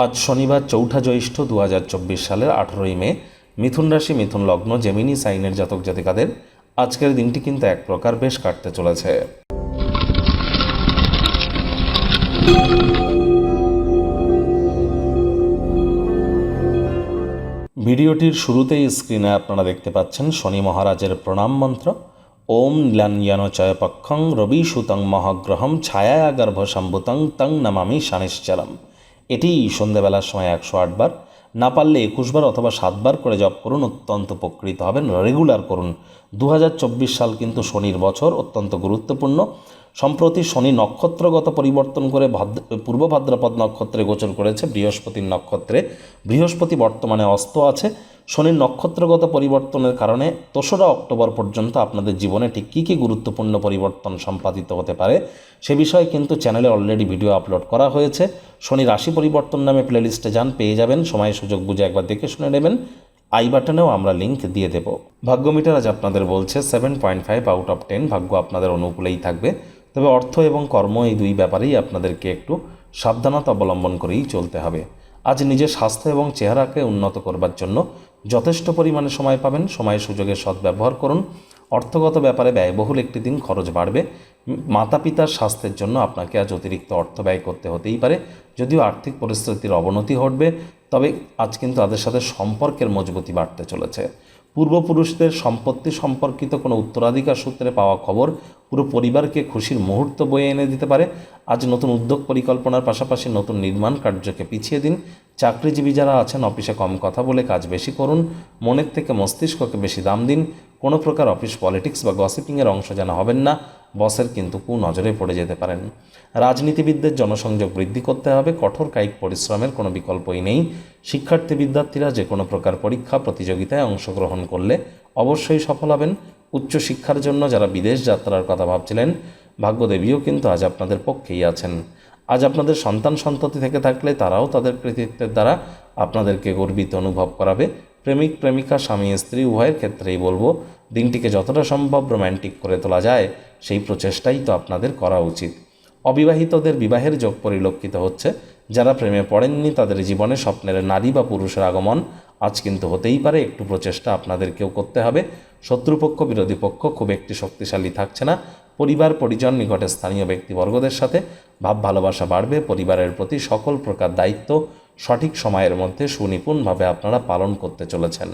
আজ শনিবার চৌঠা জ্যৈষ্ঠ দু হাজার চব্বিশ সালের আঠেরোই মে, মিথুন রাশি, মিথুন লগ্ন, জেমিনি, সাইনের জাতক জাতিকাদের আজকের দিনটি কিন্তু এক প্রকার বেশ কাটতে চলেছে। ভিডিওটির শুরুতেই স্ক্রিনে আপনারা দেখতে পাচ্ছেন শনি মহারাজের প্রণাম মন্ত্র। ওম নীলাঞ্জনচয় পক্ষং রবি সুতং মহাগ্রহম ছায়া গর্ভ সম্ভুতং তং নমামি শানিশ্চরম। এটি সন্ধেবেলার সময় একশো আটবার না পারলে একুশবার অথবা সাতবার করে জপ করুন, অত্যন্ত উপকৃত হবেন। রেগুলার করুন। দু হাজার চব্বিশ সাল কিন্তু শনির বছর, অত্যন্ত গুরুত্বপূর্ণ। সম্প্রতি শনি নক্ষত্রগত পরিবর্তন করে ভাদ্র, পূর্ব ভাদ্রপদ নক্ষত্রে গোচর করেছে, বৃহস্পতির নক্ষত্রে। বৃহস্পতি বর্তমানে অস্ত আছে। শনির নক্ষত্রগত পরিবর্তনের কারণে দোসরা অক্টোবর পর্যন্ত আপনাদের জীবনে ঠিক কী কী গুরুত্বপূর্ণ পরিবর্তন সম্পাদিত হতে পারে সে বিষয়ে কিন্তু চ্যানেলে অলরেডি ভিডিও আপলোড করা হয়েছে। শনি রাশি পরিবর্তন নামে প্লেলিস্টে যান, পেয়ে যাবেন। সময়, সুযোগ বুঝে একবার দেখে শুনে নেবেন। আই বাটনেও আমরা লিঙ্ক দিয়ে দেব। ভাগ্যমিটার আজ আপনাদের বলছে seven point five out of ten ভাগ্য আপনাদের অনুকূলেই থাকবে। তবে অর্থ এবং কর্ম এই দুই ব্যাপারেই আপনাদেরকে একটু সাবধানতা অবলম্বন করেই চলতে হবে। আজ নিজের স্বাস্থ্য এবং চেহারাকে উন্নত করবার জন্য যথেষ্ট পরিমাণে সময় পাবেন। সময় সুযোগের সদ্ব্যবহার করুন। অর্থগত ব্যাপারে ব্যয়বহুল একটি দিন খরচ বাড়বে। মাতা পিতার স্বাস্থ্যের জন্য আপনাকে আজ অতিরিক্ত অর্থ ব্যয় করতে হতেই পারে। যদিও আর্থিক পরিস্থিতির অবনতি ঘটবে, তবে আজ কিন্তু তাদের সাথে সম্পর্কের মজবুতি বাড়তে চলেছে। পূর্বপুরুষদের সম্পত্তি সম্পর্কিত কোনো উত্তরাধিকার সূত্রে পাওয়া খবর পুরো পরিবারকে খুশির মুহূর্ত বয়ে এনে দিতে পারে। আজ নতুন উদ্যোগ পরিকল্পনার পাশাপাশি নতুন নির্মাণ কার্যকে পিছিয়ে দিন। চাকরিজীবী যারা আছেন, অফিসে কম কথা বলে কাজ বেশি করুন। মনের থেকে মস্তিষ্ককে বেশি দাম দিন। কোনো প্রকার অফিস পলিটিক্স বা গসিপিংয়ের অংশ যেন হবেন না। বসের কিন্তু কু নজরে পড়ে যেতে পারেন। রাজনীতিবিদদের জনসংযোগ বৃদ্ধি করতে হবে, কঠোর কায়িক পরিশ্রমের কোনো বিকল্পই নেই। শিক্ষার্থী বিদ্যার্থীরা যে কোনো প্রকার পরীক্ষা, প্রতিযোগিতায় অংশগ্রহণ করলে অবশ্যই সফল হবেন। উচ্চশিক্ষার জন্য যারা বিদেশ যাত্রার কথা ভাবছিলেন, ভাগ্যদেবীও কিন্তু আজ আপনাদের পক্ষেই আছেন। আজ আপনাদের সন্তান সন্ততি থেকে থাকলে তারাও তাদের কৃতিত্বের দ্বারা আপনাদেরকে গর্বিত অনুভব করাবে। প্রেমিক, প্রেমিকা, স্বামী, স্ত্রী, উভয়ের ক্ষেত্রেই বলব, দিনটিকে যতটা সম্ভব রোম্যান্টিক করে তোলা যায়, সেই প্রচেষ্টাই তো আপনাদের করা উচিত। অবিবাহিতদের বিবাহের যোগ পরিলক্ষিত হচ্ছে, যারা প্রেমে পড়েননি তাদের জীবনে স্বপ্নের নারী বা পুরুষের আগমন, আজ কিন্তু হতেই পারে একটু প্রচেষ্টা আপনাদেরকেও করতে হবে। শত্রুপক্ষ, বিরোধী পক্ষ খুব একটি শক্তিশালী থাকছে না, পরিবার, পরিজন নিকটে স্থানীয় ব্যক্তিবর্গদের সাথে ভাব ভালোবাসা বাড়বে, পরিবারের প্রতি সকল প্রকার দায়িত্ব সঠিক সময়ের মধ্যে সুনিপুণভাবে আপনারা পালন করতে চলেছেন।